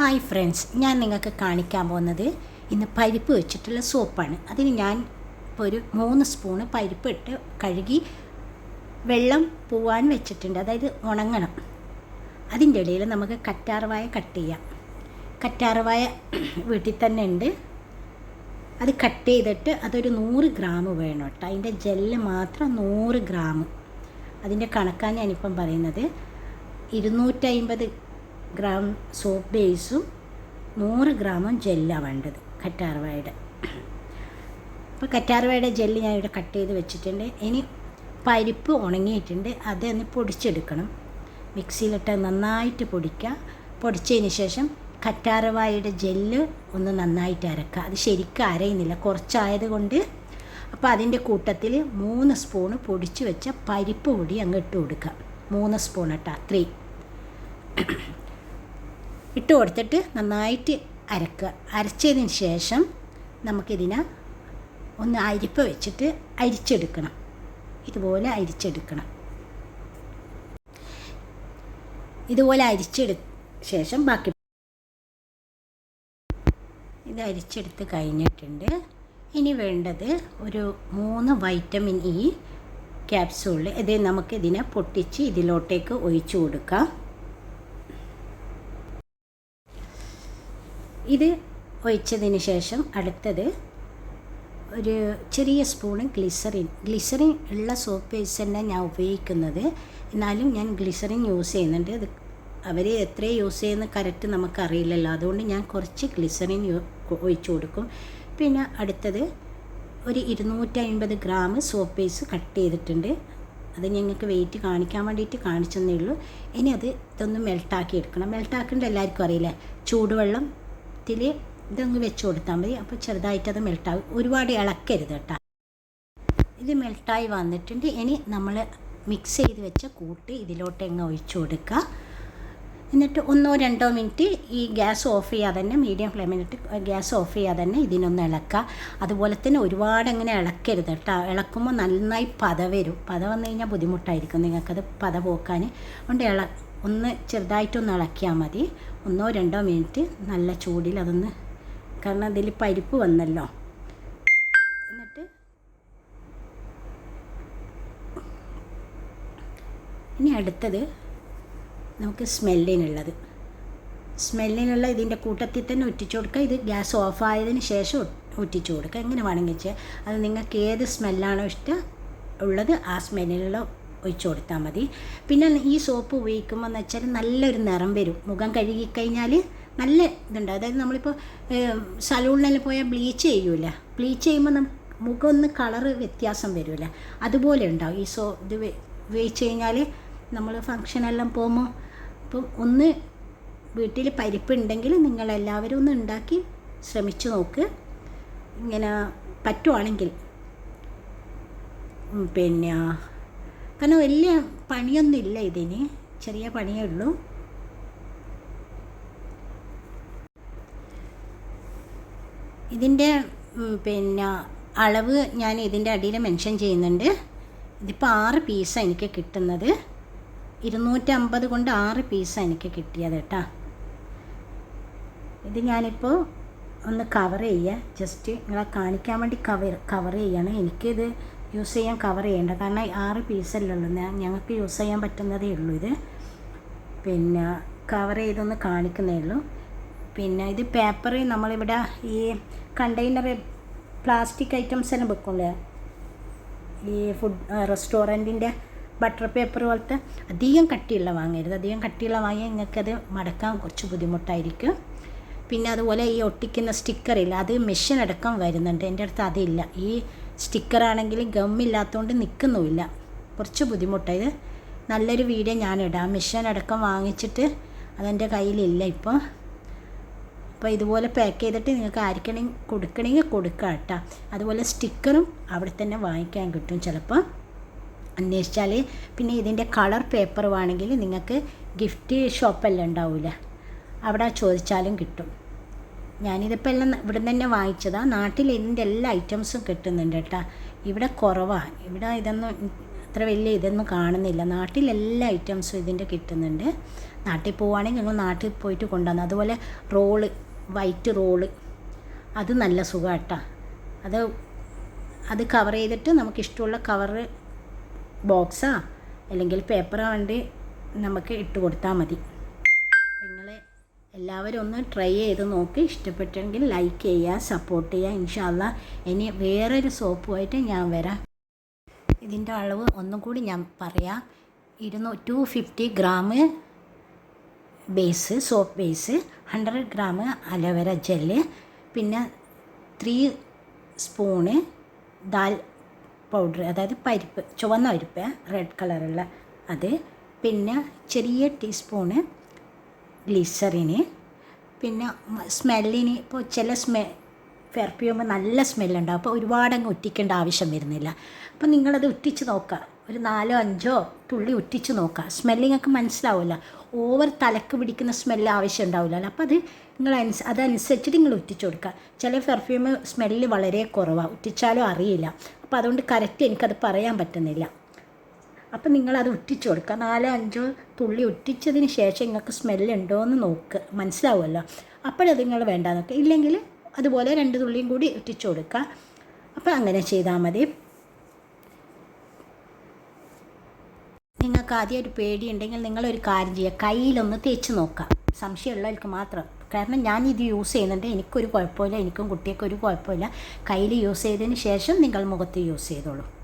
Hi friends ഞാൻ നിങ്ങൾക്ക് കാണിക്കാൻ പോകുന്നത് ഇന്ന് പരിപ്പ് വെച്ചിട്ടുള്ള സോപ്പാണ്. അതിന് ഞാൻ ഇപ്പോൾ ഒരു മൂന്ന് സ്പൂണ് പരിപ്പ് ഇട്ട് കഴുകി വെള്ളം പോവാൻ വെച്ചിട്ടുണ്ട്. അതായത് ഉണങ്ങണം. അതിന്റെ ഇടയിൽ നമുക്ക് കറ്റാർവായ കട്ട് ചെയ്യാം. കറ്റാർവായ വീട്ടിൽ തന്നെ ഉണ്ട്. അത് കട്ട് ചെയ്തിട്ട് അതൊരു നൂറ് ഗ്രാം വേണം കേട്ടോ. അതിന്റെ ജെല്ല് മാത്രം നൂറ് ഗ്രാം അതിന്റെ കണക്കാണ് ഞാനിപ്പം പറയുന്നത്. ഇരുന്നൂറ്റമ്പത് ഗ്രാം സോപ്പ് ബേസും നൂറ് ഗ്രാമും ജെല്ലാണ് വേണ്ടത് കറ്റാർവാഴയുടെ. അപ്പോൾ കറ്റാർവാഴയുടെ ജെല്ല് ഞാൻ ഇവിടെ കട്ട് ചെയ്ത് വെച്ചിട്ടുണ്ട്. ഇനി പരിപ്പ് ഉണങ്ങിയിട്ടുണ്ട് അതൊന്ന് പൊടിച്ചെടുക്കണം. മിക്സിയിലിട്ട് നന്നായിട്ട് പൊടിക്കുക. പൊടിച്ചതിന് ശേഷം കറ്റാർവാഴയുടെ ജെല്ല് ഒന്ന് നന്നായിട്ട് അരക്കുക. അത് ശരിക്കും അരയുന്നില്ല കുറച്ചായതുകൊണ്ട്. അപ്പോൾ അതിന്റെ കൂട്ടത്തിൽ മൂന്ന് സ്പൂണ് പൊടിച്ച് വെച്ച പരിപ്പ് പൊടി അങ്ങ് ഇട്ട് കൊടുക്കുക. മൂന്ന് സ്പൂൺ ഇട്ടാ ത്രീ ഇട്ട് കൊടുത്തിട്ട് നന്നായിട്ട് അരക്കുക. അരച്ചതിന് ശേഷം നമുക്കിതിനെ ഒന്ന് അരിപ്പ് വെച്ചിട്ട് അരിച്ചെടുക്കണം. ഇതുപോലെ അരിച്ചെടുക്കണം. ഇതുപോലെ അരിച്ചെടു ശേഷം ബാക്കി ഇത് അരിച്ചെടുത്ത് കഴിഞ്ഞിട്ടുണ്ട്. ഇനി വേണ്ടത് ഒരു മൂന്ന് വൈറ്റമിൻ ഇ ക്യാപ്സൂൾ ഇത് നമുക്കിതിനെ പൊട്ടിച്ച് ഇതിലോട്ടേക്ക് ഒഴിച്ചു കൊടുക്കാം. ഇത് ഒഴിച്ചതിന് ശേഷം അടുത്തത് ഒരു ചെറിയ സ്പൂണ് ഗ്ലിസറിൻ ഗ്ലിസറിൻ ഉള്ള സോപ്പ് ബേസ് തന്നെ ഞാൻ ഉപയോഗിക്കുന്നത്. എന്നാലും ഞാൻ ഗ്ലിസറിൻ യൂസ് ചെയ്യുന്നുണ്ട്. അത് അവർ എത്ര യൂസ് ചെയ്യുന്ന കറക്റ്റ് നമുക്കറിയില്ലല്ലോ അതുകൊണ്ട് ഞാൻ കുറച്ച് ഗ്ലിസറിൻ ഒഴിച്ചു കൊടുക്കും. പിന്നെ അടുത്തത് ഒരു ഇരുന്നൂറ്റി അൻപത് ഗ്രാം സോപ്പ് ബേസ് കട്ട് ചെയ്തിട്ടുണ്ട്. അത് ഞങ്ങൾക്ക് വെയിറ്റ് കാണിക്കാൻ വേണ്ടിയിട്ട് കാണിച്ചെന്നേ ഉള്ളൂ. ഇനി അത് ഇതൊന്ന് മെൽട്ടാക്കി എടുക്കണം. മെൽട്ടാക്കേണ്ട എല്ലാവർക്കും അറിയില്ലേ? ചൂടുവെള്ളത്തിൽ ഇതങ്ങ് വെച്ച് കൊടുത്താൽ മതി. അപ്പോൾ ചെറുതായിട്ട് അത് മെൽട്ടാവും. ഒരുപാട് ഇളക്കരുത് കേട്ടോ. ഇത് മെൽട്ടായി വന്നിട്ടുണ്ട്. ഇനി നമ്മൾ മിക്സ് ചെയ്ത് വെച്ച കൂട്ട് ഇതിലോട്ട് എങ്ങ് ഒഴിച്ചു കൊടുക്കുക. എന്നിട്ട് ഒന്നോ രണ്ടോ മിനിറ്റ് ഈ ഗ്യാസ് ഓഫ് ചെയ്യാതെ തന്നെ മീഡിയം ഫ്ലെയിമിലിട്ട് ഗ്യാസ് ഓഫ് ചെയ്യാതെ തന്നെ ഇതിനൊന്ന് ഇളക്കുക. അതുപോലെ തന്നെ ഒരുപാട് അങ്ങനെ ഇളക്കരുത് കേട്ടോ. ഇളക്കുമ്പോൾ നന്നായി പത വരും. പത വന്നു കഴിഞ്ഞാൽ ബുദ്ധിമുട്ടായിരിക്കും നിങ്ങൾക്കത് പത പോക്കാൻ അതുകൊണ്ട് ഇള ഒന്ന് ചെറുതായിട്ടൊന്ന് ഇളക്കിയാൽ മതി. ഒന്നോ രണ്ടോ മിനിറ്റ് നല്ല ചൂടിൽ അതൊന്ന് കാരണം അതിൽ പരിപ്പ് വന്നല്ലോ. എന്നിട്ട് ഇനി അടുത്തത് നമുക്ക് സ്മെല്ലിനുള്ളത്. സ്മെല്ലിനുള്ള ഇതിന്റെ കൂട്ടത്തിൽ തന്നെ ഒറ്റിച്ചു കൊടുക്കുക. ഇത് ഗ്യാസ് ഓഫ് ആയതിന് ശേഷം ഒറ്റിച്ചു കൊടുക്കുക. എങ്ങനെ വേണമെങ്കിൽ അത് നിങ്ങൾക്ക് ഏത് സ്മെല്ലാണോ ഇഷ്ടം ഉള്ളത് ആ സ്മെല്ലിനുള്ള ഒഴിച്ചു കൊടുത്താൽ മതി. പിന്നെ ഈ സോപ്പ് ഉപയോഗിക്കുമ്പോൾ എന്ന് വെച്ചാൽ നല്ലൊരു നിറം വരും. മുഖം കഴുകിക്കഴിഞ്ഞാൽ നല്ല ഇതുണ്ട്. അതായത് നമ്മളിപ്പോൾ സലൂണിലെല്ലാം പോയാൽ ബ്ലീച്ച് ചെയ്യൂല. ബ്ലീച്ച് ചെയ്യുമ്പോൾ നമുക്ക് മുഖം ഒന്ന് കളറ് വ്യത്യാസം വരില്ല അതുപോലെ ഉണ്ടാവും. ഈ സോ ഇത് ഉപയോഗിച്ച് കഴിഞ്ഞാൽ നമ്മൾ ഫങ്ഷനെല്ലാം പോകുമ്പോൾ ഇപ്പം ഒന്ന് വീട്ടിൽ പരിപ്പുണ്ടെങ്കിൽ നിങ്ങളെല്ലാവരും ഒന്ന് ഉണ്ടാക്കി ശ്രമിച്ചു നോക്ക്. ഇങ്ങനെ പറ്റുവാണെങ്കിൽ. പിന്നെ കാരണം വലിയ പണിയൊന്നുമില്ല ഇതിന്. ചെറിയ പണിയേ ഉള്ളൂ. ഇതിന്റെ പിന്നെ അളവ് ഞാൻ ഇതിന്റെ അടിയിൽ മെൻഷൻ ചെയ്യുന്നുണ്ട്. ഇതിപ്പോൾ ആറ് പീസാണ് എനിക്ക് കിട്ടുന്നത്. ഇരുന്നൂറ്റമ്പത് കൊണ്ട് ആറ് പീസാണ് എനിക്ക് കിട്ടിയത് കേട്ടോ. ഇത് ഞാനിപ്പോൾ ഒന്ന് കവർ ചെയ്യുക ജസ്റ്റ് നിങ്ങളെ കാണിക്കാൻ വേണ്ടി കവർ കവർ ചെയ്യണം. എനിക്കിത് യൂസ് ചെയ്യാൻ കവർ ചെയ്യേണ്ട. കാരണം ആറ് പീസല്ലേ ഉള്ളൂ. ഞങ്ങൾക്ക് യൂസ് ചെയ്യാൻ പറ്റുന്നതേ ഉള്ളൂ ഇത്. പിന്നെ കവർ ചെയ്തൊന്ന് കാണിക്കുന്നേ ഉള്ളൂ. പിന്നെ ഇത് പേപ്പർ നമ്മളിവിടെ ഈ കണ്ടെയ്നർ പ്ലാസ്റ്റിക് ഐറ്റംസ് എല്ലാം വെക്കുമല്ലേ ഈ ഫുഡ് റെസ്റ്റോറന്റിന്റെ ബട്ടർ പേപ്പർ പോലത്തെ അധികം കട്ടിയുള്ള വാങ്ങരുത്. അധികം കട്ടിയുള്ള വാങ്ങിയാൽ നിങ്ങൾക്കത് മടക്കാൻ കുറച്ച് ബുദ്ധിമുട്ടായിരിക്കും. പിന്നെ അതുപോലെ ഈ ഒട്ടിക്കുന്ന സ്റ്റിക്കറില്ല അത് മെഷീൻ അടക്കം വരുന്നുണ്ട്. എന്റെ അടുത്ത് അതില്ല. ഈ സ്റ്റിക്കറാണെങ്കിൽ ഗമ്മില്ലാത്തതുകൊണ്ട് നിൽക്കുന്നുമില്ല കുറച്ച് ബുദ്ധിമുട്ടായത് നല്ലൊരു വീഡിയോ ഞാനിടാം. മെഷീൻ അടക്കം വാങ്ങിച്ചിട്ട് അതെന്റെ കയ്യിലില്ല ഇപ്പോൾ അപ്പോൾ ഇതുപോലെ പാക്ക് ചെയ്തിട്ട് നിങ്ങൾക്ക് ആർക്കണമെങ്കിൽ കൊടുക്കണമെങ്കിൽ കൊടുക്കാം കേട്ടോ. അതുപോലെ സ്റ്റിക്കറും അവിടെ തന്നെ വാങ്ങിക്കാൻ കിട്ടും ചിലപ്പോൾ അന്വേഷിച്ചാൽ പിന്നെ ഇതിന്റെ കളർ പേപ്പർ വേണമെങ്കിൽ നിങ്ങൾക്ക് ഗിഫ്റ്റ് ഷോപ്പെല്ലാം ഉണ്ടാവില്ല. അവിടെ ചോദിച്ചാലും കിട്ടും. ഞാനിതിപ്പോൾ എല്ലാം ഇവിടെ തന്നെ വാങ്ങിച്ചതാണ് നാട്ടിൽ ഇതിന്റെ എല്ലാ ഐറ്റംസും കിട്ടുന്നുണ്ട് കേട്ടോ. ഇവിടെ കുറവാണ് ഇവിടെ ഇതൊന്നും അത്ര വലിയ ഇതൊന്നും കാണുന്നില്ല. നാട്ടിൽ എല്ലാ ഐറ്റംസും ഇതിന്റെ കിട്ടുന്നുണ്ട്. നാട്ടിൽ പോവുകയാണെങ്കിൽ നിങ്ങൾ നാട്ടിൽ പോയിട്ട് കൊണ്ടുവന്നു അതുപോലെ റോൾ വൈറ്റ് റോൾ അത് നല്ല സുഖമാട്ടാ അത് അത് കവർ ചെയ്തിട്ട് നമുക്കിഷ്ടമുള്ള കവറ് ബോക്സാ അല്ലെങ്കിൽ പേപ്പറാ വേണ്ടി നമുക്ക് ഇട്ട് കൊടുത്താൽ മതി. എല്ലാവരും ഒന്ന് ട്രൈ ചെയ്ത് നോക്കി. ഇഷ്ടപ്പെട്ടെങ്കിൽ ലൈക്ക് ചെയ്യുക സപ്പോർട്ട് ചെയ്യുക ഇൻഷാല്ല ഇനി വേറൊരു സോപ്പുമായിട്ട് ഞാൻ വരാം. ഇതിന്റെ അളവ് ഒന്നും കൂടി ഞാൻ പറയാം. ഇരുന്നൂ two fifty gram base soap base hundred gram aloe vera gel പിന്നെ ത്രീ സ്പൂണ് ദാൽ പൗഡർ അതായത് പരിപ്പ് ചുവന്ന പരിപ്പ് റെഡ് കളറുള്ള അത്. പിന്നെ ചെറിയ ടീസ്പൂണ് ഗ്ലിസറിന് പിന്നെ സ്മെല്ലിന് ഇപ്പോൾ ചില സ്മെ പെർഫ്യൂമ് നല്ല സ്മെല്ലുണ്ടാവും അപ്പോൾ ഒരുപാട് അങ്ങ് ഒറ്റിക്കേണ്ട ആവശ്യം വരുന്നില്ല. അപ്പോൾ നിങ്ങളത് ഒറ്റിച്ച് നോക്കുക. ഒരു നാലോ അഞ്ചോ തുള്ളി ഒറ്റിച്ച് നോക്കുക. സ്മെല്ലിങ് ഒക്കെ മനസ്സിലാവില്ല ഓവർ തലക്ക് പിടിക്കുന്ന സ്മെല്ല് ആവശ്യം ഉണ്ടാവില്ലല്ലോ അപ്പോൾ അത് നിങ്ങൾ അനുസ അതനുസരിച്ചിട്ട് നിങ്ങൾ ഒറ്റിച്ച് കൊടുക്കുക. ചില പെർഫ്യൂമ് സ്മെല്ല് വളരെ കുറവാണ് ഒറ്റിച്ചാലും അറിയില്ല. അപ്പോൾ അതുകൊണ്ട് കറക്റ്റ് എനിക്കത് പറയാൻ പറ്റുന്നില്ല. അപ്പം നിങ്ങളത് ഒറ്റിച്ച് കൊടുക്കുക. നാലോ അഞ്ചോ തുള്ളി ഒറ്റിച്ചതിന് ശേഷം നിങ്ങൾക്ക് സ്മെല്ലുണ്ടോ എന്ന് നോക്ക്. മനസ്സിലാവുമല്ലോ? അപ്പോഴത് നിങ്ങൾ വേണ്ട നോക്കുക ഇല്ലെങ്കിൽ അതുപോലെ രണ്ട് തുള്ളിയും കൂടി ഒറ്റിച്ച് കൊടുക്കുക. അപ്പോൾ അങ്ങനെ ചെയ്താൽ മതി. നിങ്ങൾക്ക് ആദ്യം ഒരു പേടിയുണ്ടെങ്കിൽ നിങ്ങളൊരു കാര്യം ചെയ്യുക. കയ്യിലൊന്ന് തേച്ച് നോക്കുക. സംശയമുള്ളവർക്ക് മാത്രം. കാരണം ഞാൻ ഇത് യൂസ് ചെയ്യുന്നുണ്ട്. എനിക്കൊരു കുഴപ്പമില്ല. എനിക്കും കുട്ടിയൊക്കെ ഒരു കുഴപ്പമില്ല. കയ്യിൽ യൂസ് ചെയ്തതിന് ശേഷം നിങ്ങൾ മുഖത്ത് യൂസ് ചെയ്തോളൂ.